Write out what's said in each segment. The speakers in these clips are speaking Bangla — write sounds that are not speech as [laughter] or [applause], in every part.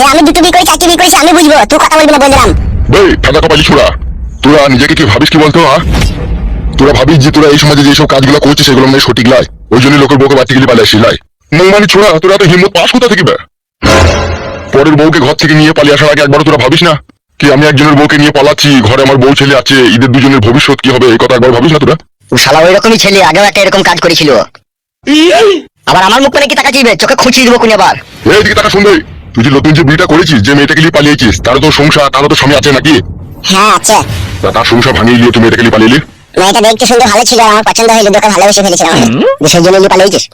সে আমি দুটো বিয়ে করে চারটে বিয়ে করেছি আমি বুঝব তুই কথা বলবি না বললাম। বে ফাঁকা কপালি ছোড়া তোরা নিজেকে কি ভাবিস কি বলতো হ্যাঁ তোরা ভাবিস যে তোরা এই সমাজে যেসব কাজগুলো করছিস সেগুলো মানে সঠিক লাই ওই জন্য লোকের বউকে বাড়তে গেলে পালিয়ে আসিস লাই। মানে ছোড়া তোরা তো হিম্মত পাস কোথা থেকে বে? পরের বউকে ঘর থেকে নিয়ে পালিয়ে আসার আগে একবার তোরা ভাবিস না? কি আমি একজনের বউকে নিয়ে পালাচ্ছি ঘরে আমার বউ ছেলে আছে ঈদের দুজনের ভবিষ্যৎ কি হবে এই কথা একবার ভাবিস না তোরা? শালা ওই রকমই ছেলে আগেও একটা এরকম কাজ করেছিল। আবার আমার মুখ মানে কি টাকা চাইবে চোখে খুঁচিয়ে দেবো কোন আবার। এইদিকে টাকা শুনবে। তুই যে নতুন যে বিয়েটা করেছিস যে মেয়েটাকে নিয়ে পালিয়েছিস তার তো সংসার তারও তো স্বামী আছে নাকি? হ্যাঁ আছে। তা তার সংসার ভাঙিয়ে গিয়ে তুমি মেয়েটাকে নিয়ে পালিয়ে এলি? মেয়েটা দেখতে শুনতে ভালো ছিল আমার পছন্দ হইল তোকে ভালোবেসে ফেলেছিলাম আমি সেই জন্য নিয়ে পালিয়েছিস।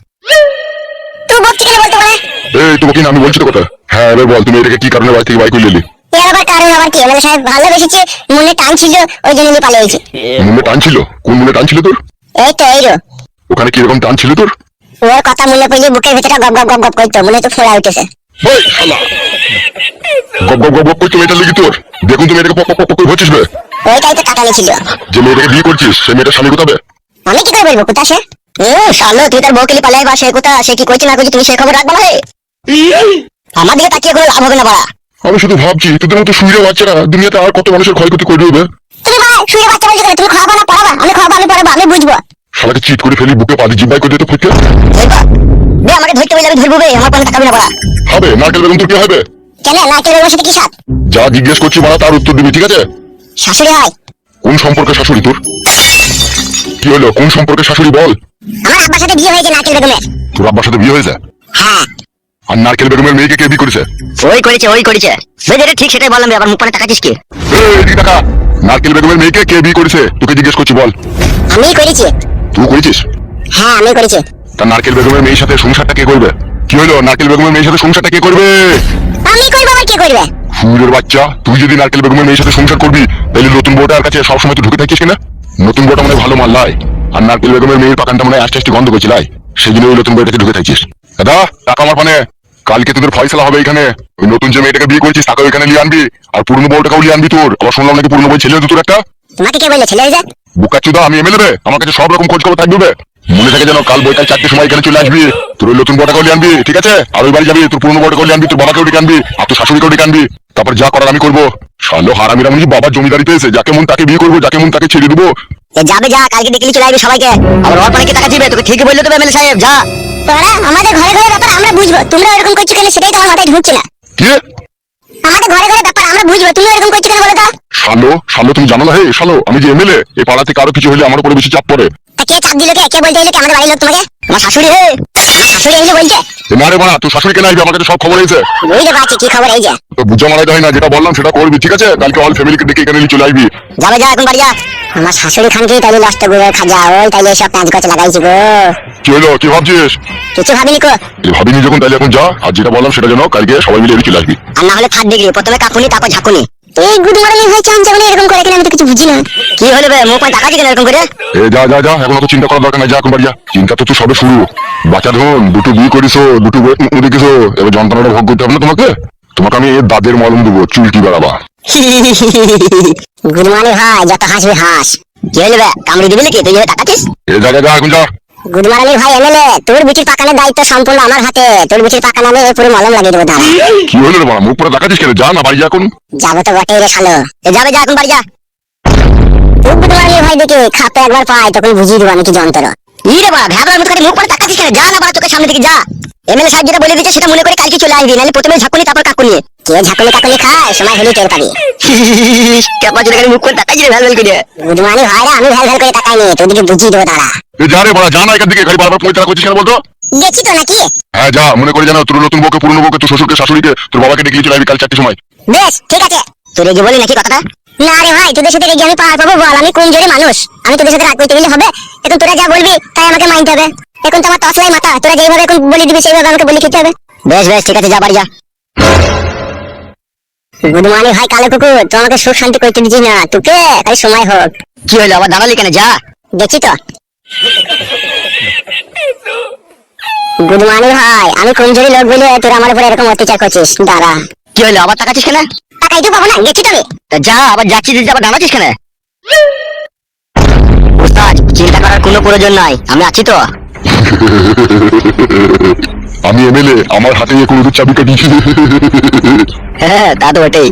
তুই বলছি কেন বলতে পারে? এই তোমাকে না আমি বলছি তো কথা। হ্যাঁ এবার বল তুমি এটাকে কি কারণে বাড়ি থেকে বাই করে নিলি এর আবার কারণ আবার কি? এমএলএ সাহেব ভালোবেসেছে মনে টান ছিল ওই জন্য নিয়ে পালিয়েছি। মনে টান ছিল? কোন মনে টান ছিল তোর? এই তো এই রো। ওখানে কীরকম টান ছিল তোর? ওর কথা মনে পড়লে বুকের ভিতরে গপ গপ গপ গপ করতো মনে তো ফোলা উঠেছে। ওই শালা গপ গপ গপ গপ করছ মেয়েটার লেগে তোর। দেখুন তুমি এটাকে পক পক পক করে হচ্ছিস বে? ওইটাই তো কাটানি ছিল যে মেয়েটাকে বিয়ে করছিস সে মেয়েটার স্বামী কোথাবে আমি কি করে বলব কোথা সে? এ শালো তুই তার বউকে পালাই বা সে কোথা সে কি করছে না করছে তুমি সে খবর রাখবা না আমার দিকে তাকিয়ে কোনো লাভ হবে না বাড়া। আমি শুধু ভাবছি তোদের মতো শুয়ে বাচ্চারা দুনিয়াতে আর কত মানুষের ক্ষয়ক্ষতি করে দেবে তুমি বাড়া শুয়ে বাচ্চা বলছো কেন? তুমি খাওয়াবা না পড়াবা? আমি খাওয়াবো আমি পড়াবো আমি বুঝব। শালাকে চিট করে ফেলি বুকে পালি জিব্বাই করে দিতে ফুটকে। বে আমাকে ধরতে বলে আমি ধরবো বে আমার কোনো হবে নারকেল বেগম তোর কি হবে? কেন নারকেল বেগমের সাথে কি সাথ যা জিজ্ঞেস করছি মারা তার উত্তর দিবি ঠিক আছে? শাশুড়ি হয়। কোন সম্পর্কে শাশুড়ি তোর? কি হলো কোন সম্পর্কে শাশুড়ি বল? আমার আব্বার সাথে বিয়ে হয়েছে নারকেল বেগমের। তোর আব্বার সাথে বিয়ে হয়েছে? হ্যাঁ। আর নারকেল বেগমের মেয়েকে কে বিয়ে করেছে? ওই করেছে ওই করেছে। ঠিক সেটাই বললাম আবার মুখ পানে টাকাছিস কি? এই, টাকা! নারকেল বেগমের মেয়েকে কে বিয়ে করেছে? তোকে জিজ্ঞেস করছি বল। আমি করেছি। তুই করেছিস? হ্যাঁ আমি করেছি। তা নারকেল বেগমের মেয়ের সাথে সংসারটা কে করবে? কি হলো? নারকেল বেগমের মেয়ের সাথে সংসারটা কে করবে? আমি করব আবার কে করবে? ফুলের বাচ্চা তুই যদি নারকেল বেগমের মেয়ের সাথে সংসার করবি তাহলে নতুন বউটার কাছে সবসময় তুই ঢুকে থাকিস কিনা নতুন বউটা মানে ভালো মাল লাই আর নারকেল বেগমের মেয়ের পাকানটা মানে আস্তে আস্তে গন্ধ করছিল সেই জন্য ওই নতুন বউটাকে ঢুকে থাকিস। দাদা টাকা আমার পানে। কালকে তোদের ফয়সলা হবে এখানে। ওই নতুন যে মেয়েটাকে বিয়ে করেছিস তাকে ওইখানে নিয়ে আনবি। আর পুরনো বউটাকেও নিয়ে আনবি তোর। আবার শুনলাম নাকি পুরনো বই ছেলে তোর একটা? তোমাকে কে বললে ছেলে যায় বুকা চুদা আমি এমএলএ রে। আমার কাছে সব রকম খোঁজ খবর থাকবে। মনে থাকে যেন কাল বইকাল চারটে সময় এখানে চলে আসবি। তোর ওই নতুন বটাকেও নিয়ে আনবি ঠিক আছে? আর ওই বাড়ি যাবি তোর পুরনো বটাকেও নিয়ে আনবি তোর বাবাকেও ডেকে আনবি আর তোর শাশুড়িকেও ডেকে আনবি। তারপর যা করার আমি করব। শালো হারামিরা মনে বাবার জমিদারি পেয়েছে যাকে মন তাকে বিয়ে করব যাকে মন তাকে ছেড়ে দেবো। এ যাবে যা কালকে ডেকে নিয়ে চলে আসবে সবাইকে। আবার ওর পানে কি টাকা দিবে তোকে ঠিকই বলল তো এমএলএ সাহেব যা। তোরা আমাদের ঘরে ঘরে ব্যাপার আমরা বুঝব তোমরা এরকম করছ কেন সেটাই তো আমার মাথায় ঢুকছে না। কে? আমাদের ঘরে ঘরে ব্যাপার আমরা বুঝব তুমি এরকম করছ কেন বলো তো? শালো শালো তুমি জানো না হে? শালো আমি যে এমএলএ এই পাড়া থেকে আরও কিছু হলে আমার উপরে বেশি চাপ পড়ে। তা কে চাপ দিল কে কে বলতে এলো কে আমাদের বাড়ির লোক তোমাকে? আমার শাশুড়ি হে? শাশুড়ি এসে বলছে। এ বাড়া তোর শাশুড়ি কেন আসবে? আমার কাছে সব খবর হয়েছে বুঝতে পারছি কি খবর এই যে? তো বুঝা মারাই দেয় না যেটা বললাম সেটা করবি ঠিক আছে? কালকে অল ফ্যামিলিকে ডেকে এখানে নিয়ে চলে আসবি। যাবে যা এখন বাড়ি যা। আমার শাশুড়ি খানকে তাইলে নষ্ট করে খাজা ওই তাইলে সব কাজ করতে লাগাইছি গো। কি হলো কি ভাবছিস? কিছু ভাবিনি কো। এই ভাবিনি যখন তাহলে এখন যা। আর যেটা বললাম সেটা যেন কালকে সবাই মিলে এদিকে চলে আসবি। আর না হলে থার্ড ডিগ্রি প্রথমে কাকুনি তারপর ঝাঁকুনি। এই গুড মর্নিং হয়েছে আমি যখন এরকম করে কিনা আমি তো কিছু বুঝি না। কি হলে বে? মুখ টাকা দিকে এরকম করে? এ যা যা যা এখন অত চিন্তা করার দরকার নাই যা এখন বাড়ি যা। চিন্তা তো তুই সবে শুরু। বাচ্চা ধন দুটো বিয়ে করিস দুটো বই দেখিস এবার যন্ত্রণাটা ভোগ করতে হবে না তোমাকে? তোমাকে আমি এর দাদের মলম দেবো চুলটি বাড়াবা। [laughs] গুড মর্নিং ভাই যত হাসবি হাস। কি হলো বে? কামড়ি দিবি নাকি? তুই টাকা টাকাছিস এ যা যা যা এখন যা। গুড মর্নিং ভাই এমএলএ তোর বিটির পাকানোর দায়িত্ব সম্পূর্ণ আমার হাতে। তোর বিটির পাকানো আমি পুরো মলম লাগিয়ে দেবো দাঁড়া। কি হলো রে বাবা মুখ পরে দেখাচ্ছিস কেন? যা না বাড়ি যা এখন। যাব তো বটেই রে শালো। এ যাবে যা এখন বাড়ি যা। গুড মর্নিং ভাই দেখে খাপে একবার পাই তখন বুঝিয়ে দেবো আমি কি যন্ত্র। ই রে বাবা ভ্যাবলার মতো করে মুখ পানে টাকাছিস কেন? যা না বাড়া চোখের সামনে থেকে যা। এমএলএ সাহেব যেটা বলে দিচ্ছে সেটা মনে করে কালকে চলে আসবি নাহলে প্রথমে ঝাঁকুনি তারপর কাকুনি কে ঝাঁকুনি কাকুনি খায় সময় হলে টের পাবি। কেমন চলে গেলে মুখ করে টাকাই রে ভ্যালভ্যাল করে। গুড ভাই রে আমি ভ্যাল ভ্যাল করে তাকাই নি তোদেরকে বুঝিয়ে দেবো দাঁড়া। এ যা রে বাড়া যা এখান থেকে খালি বারবার পয়সা করছিস কেন বলতো? গেছি তো নাকি। হ্যাঁ যা মনে করে জানো তোর নতুন বউকে পুরনো বউকে তোর শ্বশুরকে শাশুড়িকে তোর বাবাকে ডেকে চলে কাল চারটির সময়। বেশ ঠিক আছে। তুই রেগে বলি নাকি কথাটা? না রে ভাই তোদের সাথে রেগে আমি পার পাবো বল আমি কোন জোরে মানুষ? আমি তোদের সাথে রাগ করতে গেলে হবে? এখন তোরা যা বলবি তাই আমাকে মানতে হবে। এখন তো আমার তসলাই মাথা তোরা যেভাবে এখন বলে দিবি সেইভাবে আমাকে বলে খেতে হবে। বেশ বেশ ঠিক আছে যা বাড়ি যা। গুড মর্নিং ভাই কালো কুকুর। তোমাকে সুখ শান্তি করতে দিচ্ছিস না। তোকে তাই সময় হোক। কি হলো আবার দাঁড়ালি কেন? যা। দেখছি তো। গুড মর্নিং ভাই আমি কমজোরি লোক বলে তোরা আমার উপরে এরকম অত্যাচার করছিস। দাঁড়া। কি হলো আবার টাকাছিস কেন? টাকাই তো পাবো না। গেছি তো তা যা আবার যাচ্ছিস দিদি আবার দাঁড়াচ্ছিস কেন? উস্তাদ চিন্তা করার কোনো প্রয়োজন নাই। আমি আছি তো। আমি এমএলএ আমার হাতে কোনো চাবি কাটিয়েছি। হ্যাঁ তা তো বটেই